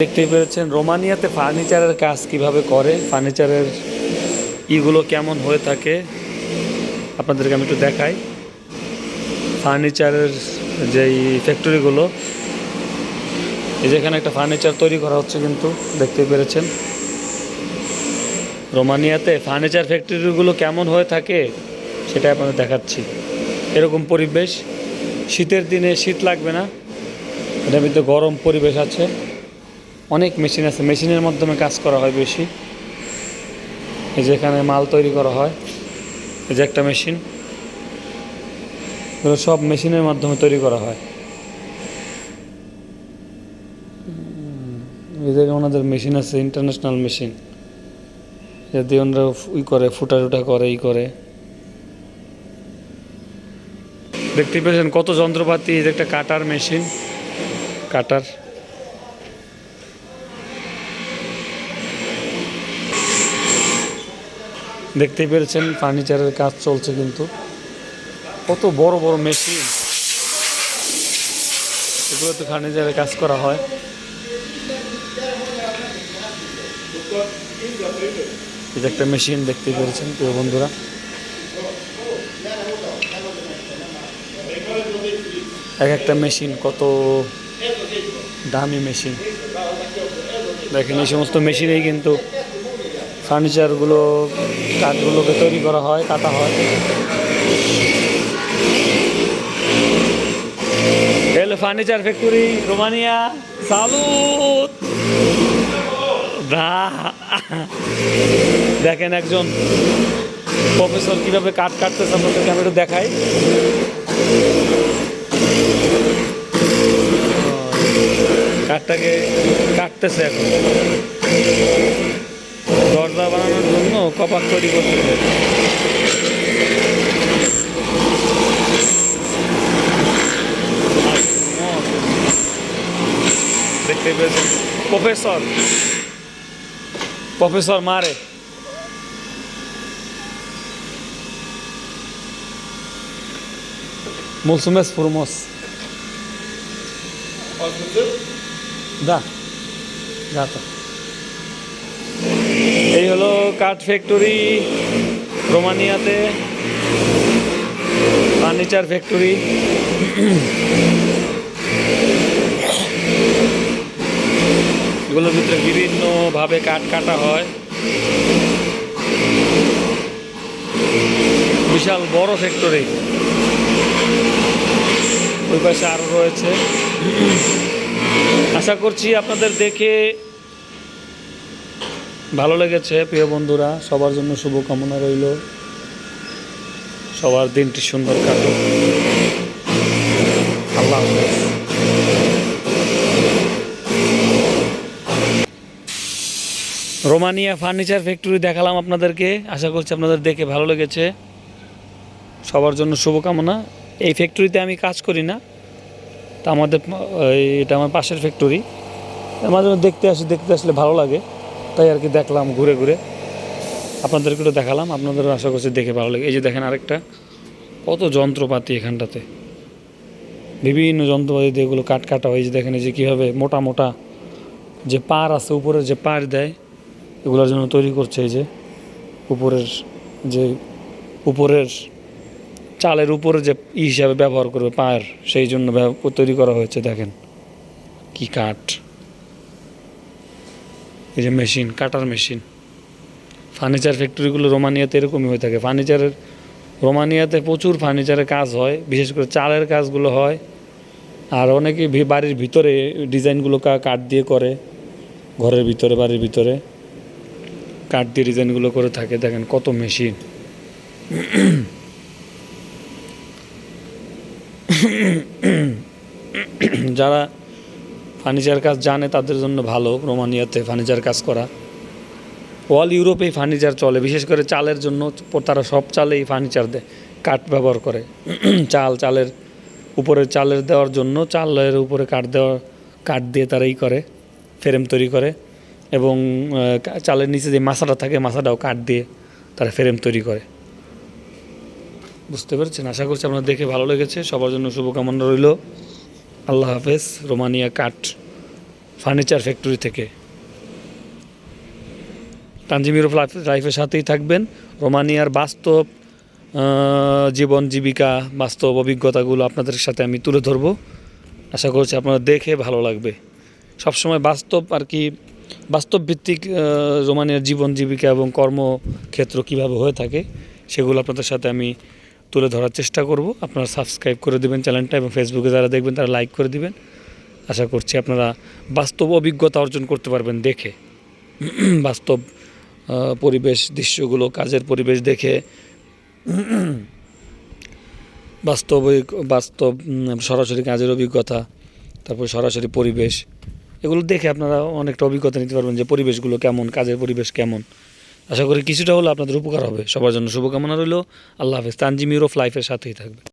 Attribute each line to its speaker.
Speaker 1: দেখতেই পেরেছেন, রোমানিয়াতে ফার্নিচারের কাজ কীভাবে করে, ফার্নিচারের ইগুলো কেমন হয়ে থাকে, আপনাদেরকে আমি একটু দেখাই। ফার্নিচারের যেই ফ্যাক্টরিগুলো এই যে এখানে একটা ফার্নিচার তৈরি করা হচ্ছে কিন্তু দেখতে পেরেছেন। রোমানিয়াতে ফার্নিচার ফ্যাক্টরিগুলো কেমন হয়ে থাকে সেটা আপনাদের দেখাচ্ছি। এরকম পরিবেশ, শীতের দিনে শীত লাগবে না এটার ভিতরে গরম পরিবেশ আছে। অনেক মেশিন আছে। মেশিনের মাধ্যমে কাজ করা হয় বেশি। এই যে এখানে মাল তৈরি করা হয়। এই যে একটা মেশিন। এগুলো সব মেশিনের মাধ্যমে তৈরি করা হয়। এই ওনাদের মেশিন আছে, ইন্টারন্যাশনাল মেশিন। যদি ওনারা ই করে ফুটা টুটা করে, ই করে। দেখতে পেয়েছেন কত যন্ত্রপাতি একটা কাটার মেশিন। কাটার। দেখতেই পেরেছেন ফার্নিচারের কাজ চলছে কিন্তু। কত বড় বড় মেশিন এগুলো তো ফার্নিচারের কাজ করা হয়। যে একটা মেশিন দেখতেই পেরেছেন, প্রিয় বন্ধুরা। এক একটা মেশিন কত দামি মেশিন দেখেন, এই সমস্ত মেশিনেই কিন্তু ফার্নিচারগুলো কাঠগুলোকে তৈরি করা হয়, কাটা হয়। এলো ফার্নিচার ফ্যাক্টরি, রোমানিয়া দা দেখেন একজন প্রফেসর কীভাবে কাঠ কাটতেছে, আপনাদেরকে আমি একটু দেখাই। কাঠটাকে কাটতেছে এখন। দরজা বানানোর জন্য কপাট তৈরি করতেছে দেখতে পেয়েছেন প্রফেসর প্রফেসর মারে Mulțumesc frumos! Da, gata. এই হলো কাঠ ফ্যাক্টরি রোমানিয়াতে, ফার্নিচার ফ্যাক্টরি। এগুলোর ভিতরে বিভিন্নভাবে কাঠ কাটা হয়। বিশাল বড় ফ্যাক্টরি। ওই পাশে আরও রয়েছে। আশা করছি আপনাদের দেখে ভালো লেগেছে, প্রিয় বন্ধুরা। সবার জন্য শুভকামনা রইল। সবার দিনটি সুন্দর কাটুক। আল্লাহ রোমানিয়া ফার্নিচার ফ্যাক্টরি দেখালাম আপনাদেরকে। আশা করছি আপনাদের দেখে ভালো লেগেছে। সবার জন্য শুভকামনা। এই ফ্যাক্টরিতে আমি কাজ করি না। তা আমাদের এটা আমার পাশের ফ্যাক্টরি। মাঝে দেখতে আসি, দেখতে আসলে ভালো লাগে। তাই আর কি দেখলাম ঘুরে ঘুরে। আপনাদেরকে একটু দেখালাম, আপনাদেরও আশা করছি দেখে ভালো লাগে। এই যে দেখেন আরেকটা, কত যন্ত্রপাতি এখানটাতে। বিভিন্ন যন্ত্রপাতি দিয়ে এগুলো কাট কাটা হয়। যে দেখেন, এই যে কীভাবে মোটা মোটা যে পার আছে উপরে যে পার দেয়, এগুলোর জন্য তৈরি করছে এই যে উপরের যে উপরের চালের উপরে যে ই হিসাবে ব্যবহার করবে পায়ের সেই জন্য তৈরি করা হয়েছে, দেখেন। কি কাঠ। এই যে মেশিন, কাটার মেশিন। ফার্নিচার ফ্যাক্টরিগুলো রোমানিয়াতে এরকমই হয়ে থাকে। ফার্নিচারের রোমানিয়াতে প্রচুর ফার্নিচারের কাজ হয়। বিশেষ করে চালের কাজগুলো হয়। আর অনেকে বাড়ির ভিতরে ডিজাইনগুলো কাঠ দিয়ে করে। ঘরের ভিতরে, বাড়ির ভিতরে। কাঠ দিয়ে ডিজাইনগুলো করে থাকে। দেখেন কত মেশিন। যারা ফার্নিচার কাজ জানে, তাদের জন্য ভালো, রোমানিয়াতে ফার্নিচার কাজ করা। অল ইউরোপেই ফার্নিচার চলে, বিশেষ করে চালের জন্য, তারা সব চালেই ফার্নিচার দেয়, কাঠ ব্যবহার করে। চাল, চালের উপরে চালের দেওয়ার জন্য, চালের উপরে কাঠ দেওয়া, কাঠ দিয়ে তারা ই করে, ফ্রেম তৈরি করে এবং চালের নিচে যে মাছাটা থাকে, মাছাটাও কাঠ দিয়ে তারা ফ্রেম তৈরি করে। বুঝতে পেরেছেন? আশা করছি আপনার দেখে ভালো লেগেছে। সবার জন্য শুভকামনা রইল। আল্লাহ হাফেজ, রোমানিয়া কাঠ ফার্নিচার ফ্যাক্টরি থেকে। তানজিমির লাইফের সাথেই থাকবেন। রোমানিয়ার বাস্তব জীবন, জীবিকা, বাস্তব অভিজ্ঞতাগুলো আপনাদের সাথে আমি তুলে ধরবো। আশা করছি আপনারা দেখে ভালো লাগবে। সবসময় বাস্তব আর কি, বাস্তব ভিত্তিক রোমানিয়ার জীবন, জীবিকা এবং কর্মক্ষেত্র কীভাবে হয়ে থাকে, সেগুলো আপনাদের সাথে আমি তুলে ধরার চেষ্টা করব। আপনারা সাবস্ক্রাইব করে দেবেন চ্যানেলটা এবং ফেসবুকে যারা দেখবেন তারা লাইক করে দিবেন। আশা করছি আপনারা বাস্তব অভিজ্ঞতা অর্জন করতে পারবেন দেখে। বাস্তব পরিবেশ দৃশ্যগুলো, কাজের পরিবেশ দেখে। বাস্তবিক বাস্তব সরাসরি কাজের অভিজ্ঞতা, তারপর সরাসরি পরিবেশ। এগুলো দেখে আপনারা অনেকটা অভিজ্ঞতা নিতে পারবেন যে পরিবেশগুলো কেমন, কাজের পরিবেশ কেমন। আশা করি কিছুটা হলে আপনাদের উপকার হবে। সবার জন্য শুভকামনা রইল। আল্লাহ হাফেজ। তানজিম ইউরোফ লাইফের সাথেই থাকবে